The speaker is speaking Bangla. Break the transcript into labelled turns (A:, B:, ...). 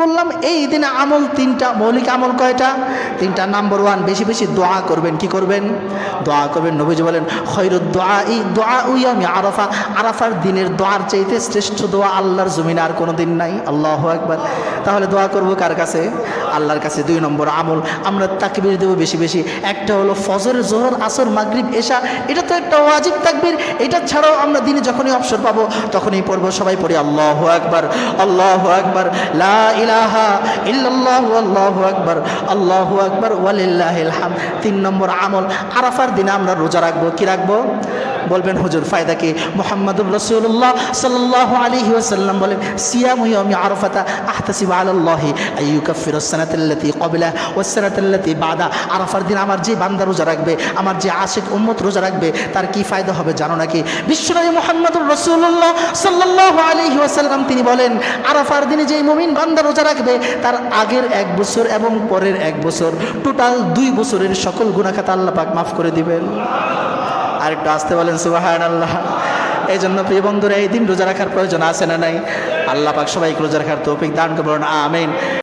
A: বললাম, এই দিনে আমল তিনটা, মৌলিক আমল কয়টা? তিনটা নাম্বার ওয়ান বেশি বেশি দোয়া করবেন। কি করবেন? দোয়া করবেন। নবীজি বলেন, খৈরুদ দোয়া এই দোয়া উই আমি আরাফা। আরাফার দিনের দোয়ার চাইতে শ্রেষ্ঠ দোয়া আল্লাহর জমিন আর কোনো দিন নাই। আল্লাহ একবার তাহলে দোয়া করব কার কাছে? আল্লাহর কাছে দুই নম্বর আমল। আমরা তাকবির দেবো বেশি বেশি। একটা হলো ফজর, জোহর, আসর, মাগরিব, এশা। এটা তো একটা ওয়াজিব তাকবির। এটা ছাড়াও আমরা দিনে যখনই অবসর পাবো, তখনই পড়ব। সবাই পড়ি, আল্লাহ একবার আল্লাহ একবার লা ইলাহা ইল্লাল্লাহু, আল্লাহু আকবার আল্লাহু আকবার, ওয়ালিল্লাহিল হাম তিন নম্বর আমল, আরাফার দিনে আমরা রোজা রাখব। কি রাখব? বলবেন, হুজুর, ফায়দা কি? মোহাম্মদুর রসুল্লাহ সাল্লাহ আলী ওয়াসাল্লাম বলেন, সিয়াম আরফাতা আহতাসিব আল্লাহি আইয়ুকাফির সানাতাল্লাতি কবিলা ওসানাতাল্লাতি বাদা। আরফার দিন আমার যে বান্দা রোজা রাখবে, আমার যে আশেক উম্মত রোজা রাখবে, তার কি ফায়দা হবে জানো নাকি? বিশ্বনবী মোহাম্মদুর রসুল্লাহ সাল্লাহ আলী ওয়াসাল্লাম তিনি বলেন, আরাফার দিনে যেই মুমিন বান্দা রোজা রাখবে, তার আগের এক বছর এবং পরের এক বছর, টোটাল দুই বছরের সকল গুণাখাতা আল্লাহ পাক মাফ করে দিবেন। আর একটু আসতে বলেন সুবাহান আল্লাহ এই জন্য প্রিয় বন্ধুরা, এই দিন রোজা রাখার প্রয়োজন আছে না নাই? আল্লাহ পাক সবাইকে রোজা রাখার তৌফিক দান করবেন আমিন।